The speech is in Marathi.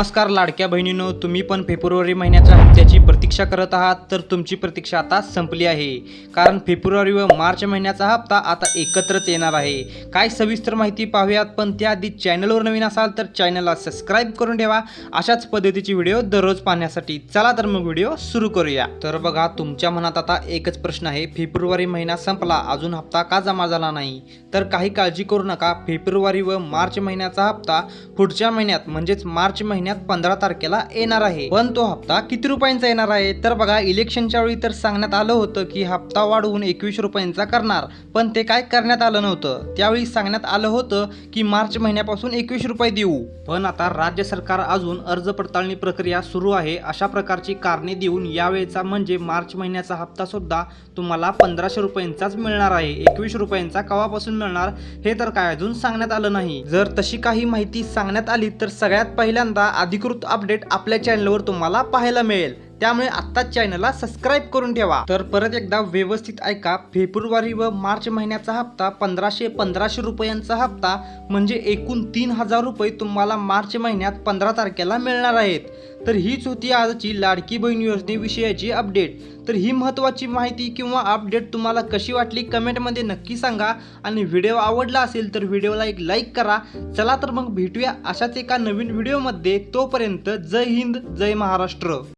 नमस्कार लाडक्या बहिणीनो तुम्ही पण फेब्रुवारी महिन्याच्या हप्त्याची प्रतीक्षा करत आहात तर तुमची प्रतीक्षा आता संपली आहे. कारण फेब्रुवारी व मार्च महिन्याचा हप्ता आता एकत्रच येणार आहे. काय सविस्तर माहिती पाहूयात पण त्याआधी चॅनलवर नवीन असाल तर चॅनलला सबस्क्राईब करून ठेवा. अशाच पद्धतीची व्हिडिओ दररोज पाहण्यासाठी चला तर मग व्हिडिओ सुरू करूया. तर बघा तुमच्या मनात आता एकच प्रश्न आहे फेब्रुवारी महिना संपला अजून हप्ता का जमा झाला नाही? तर काही काळजी करू नका फेब्रुवारी व मार्च महिन्याचा हप्ता पुढच्या महिन्यात म्हणजेच मार्च महिन्यात पंधरा तारखेला येणार आहे. पण तो हप्ता किती रुपयांचा येणार आहे? तर बघा इलेक्शनच्या वेळी तर सांगण्यात आलं होतं की हप्ता वाढवून एकवीस रुपयांचा करणार. पण ते काय करण्यात आलं नव्हतं? त्यावेळी सांगण्यात आलं होतं की मार्च महिन्यापासून एकवीस रुपये देऊ. पण आता राज्य सरकार अजून अर्ज पडताळणी प्रक्रिया सुरू आहे. अशा प्रकारची कारणे देऊन यावेळेचा म्हणजे मार्च महिन्याचा हप्ता सुद्धा तुम्हाला पंधराशे रुपयांचाच मिळणार आहे. एकवीस रुपयांचा कवापासून मिळणार हे तर काय अजून सांगण्यात आलं नाही. जर तशी काही माहिती सांगण्यात आली तर सगळ्यात पहिल्यांदा अधिकृत अपडेट आपल्या चॅनलवर तुम्हाला पाहायला मिळेल. त्यामुळे आत्ताच चॅनलला सबस्क्राईब करून ठेवा. तर परत एकदा व्यवस्थित ऐका फेब्रुवारी व मार्च महिन्याचा हप्ता पंधराशे पंधराशे रुपयांचा हप्ता म्हणजे एकूण तीन हजार रुपये तुम्हाला मार्च महिन्यात पंधरा तारखेला मिळणार आहेत. तर हीच होती आजची लाडकी बहीण योजनेविषयीची अपडेट तर ही महत्त्वाची माहिती किंवा अपडेट तुम्हाला कशी वाटली कमेंटमध्ये नक्की सांगा. आणि व्हिडिओ आवडला असेल तर व्हिडिओला एक लाईक करा. चला तर मग भेटूया अशाच एका नवीन व्हिडिओमध्ये तोपर्यंत जय हिंद जय महाराष्ट्र.